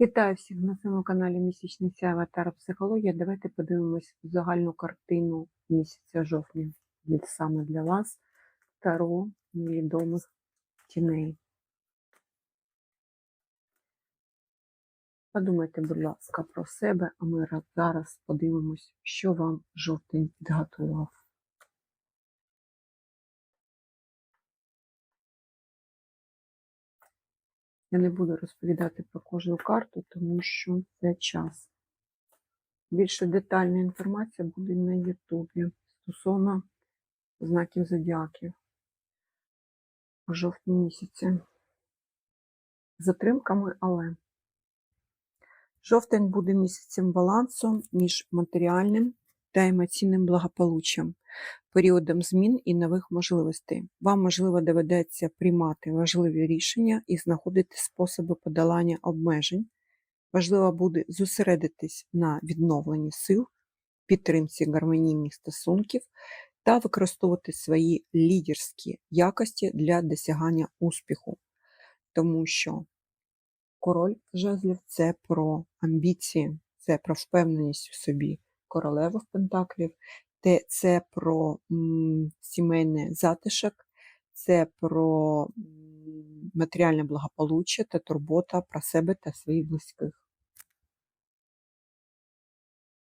Вітаю всіх на своєму каналі Місячний сяйва психологія. Давайте подивимось загальну картину місяця жовтня від саме для вас Таро невідомих тіней. Подумайте, будь ласка, про себе, а ми зараз подивимось, що вам жовтень підготував. Я не буду розповідати про кожну карту, тому що це час. Більше детальна інформація буде на Ютубі стосовно знаків зодіаків у жовтні місяці. Затримками, але жовтень буде місяцем балансу між матеріальним та емоційним благополуччям, періодом змін і нових можливостей. Вам, можливо, доведеться приймати важливі рішення і знаходити способи подолання обмежень. Важливо буде зосередитись на відновленні сил, підтримці гармонійних стосунків та використовувати свої лідерські якості для досягання успіху, тому що король жезлів це про амбіції, це про впевненість у собі. Королева в Пентаклів де це про сімейне затишок, це про матеріальне благополуччя та турбота про себе та своїх близьких.